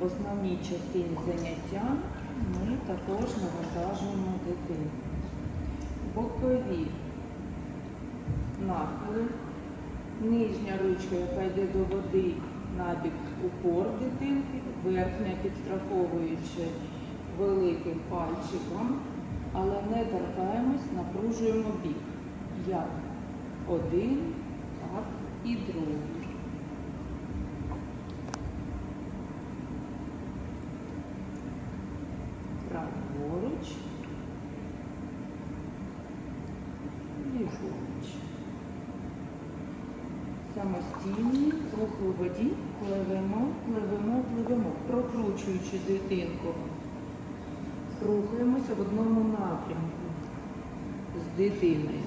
В основній частині заняття ми також навантажуємо дитину. Бокові нахили, нижня ручка, яка йде до води, набік упор дитинки, верхня підстраховуючи великим пальчиком, але не торкаємось, напружуємо бік. Як один, так і другий. Праворуч. Ліворуч. Самостійні рухи у воді, пливемо, пливемо, пливемо, прокручуючи дитинку. Рухаємося в одному напрямку з дитиною,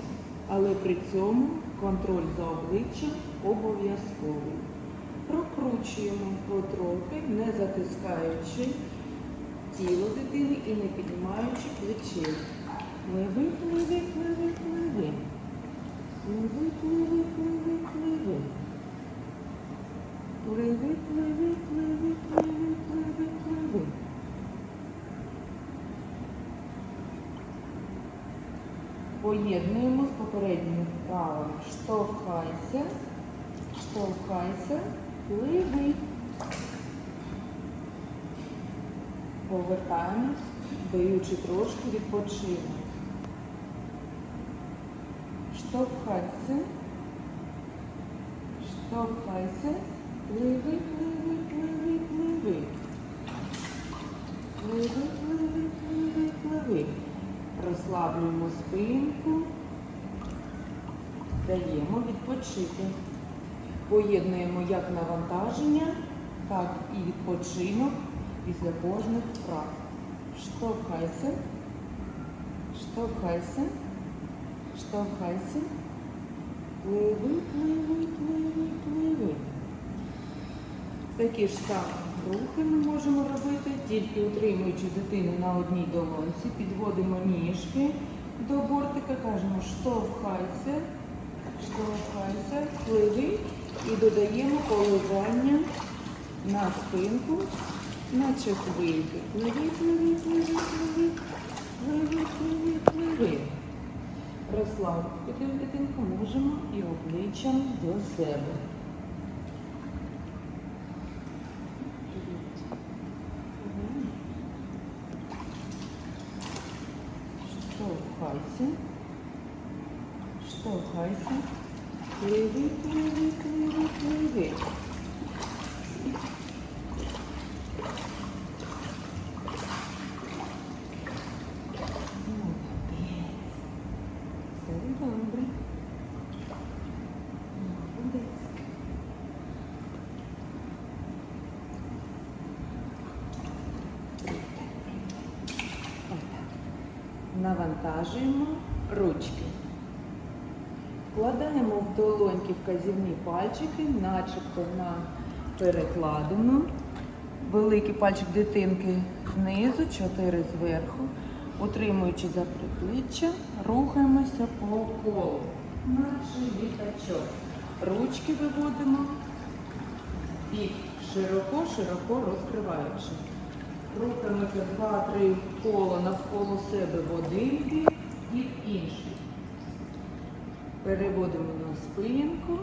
але при цьому контроль за обличчям обов'язковий. Прокручуємо потрохи, не затискаючи тіло дитини і не піднімаючи плечей. Пливи, пливи, пливи, пливи. Пливи, пливи, пливи, пливи. Пливи, пливи, пливи, пливи, пливи, пливи. Поєднуємо з попередніми вправами. Штовхайся, штовхайся, пливи. Повертаємось, даючи трошки відпочинок. Штовхайся, штовхайся, пливи, пливи, пливи, пливи. Пливи, пливи, пливи, пливи. Розслаблюємо спинку, даємо відпочити. Поєднуємо як навантаження, так і відпочинок після кожних вправ. Штовхайся, штовхайся, штовхайся. Пливи, пливи, пливи, пливи. Такі ж самі рухи ми можемо робити, тільки утримуючи дитину на одній долонці, підводимо ніжки до бортика, кажемо штовхайся, штовхайся, пливи і додаємо коливання на спинку, наче хвильки. Пливи, пливи, пливи, пливи, пливи, пливи, пливи. Розслабити дитинку можемо і обличчям до себе. Штовхайся, штовхайся, пливи, пливи, пливи, пливи. Молодець. Все добре. Молодець. Отак. Навантажуємо ручки. Вкладаємо в долоньки вказівні пальчики, начебто на перекладину. Великий пальчик дитинки знизу, чотири зверху. Утримуючи за припліччя, рухаємося по колу. Наче літачок. Ручки виводимо бік широко-широко розкриваючи. Рухаємося два-три кола навколо себе в один бік і в інший. Переводимо на спинку,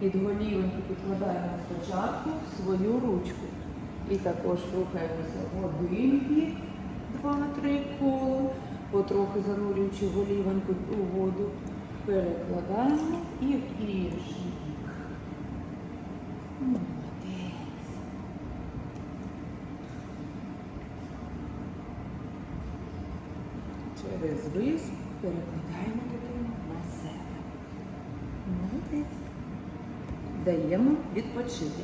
під голівеньку підкладаємо спочатку свою ручку. І також рухаємося в один бік, два-три кола, потрохи занурюючи голівеньку у воду, перекладаємо і в інший бік. Через вис перекладаємо дитину на себе. Молодець. Даємо відпочити.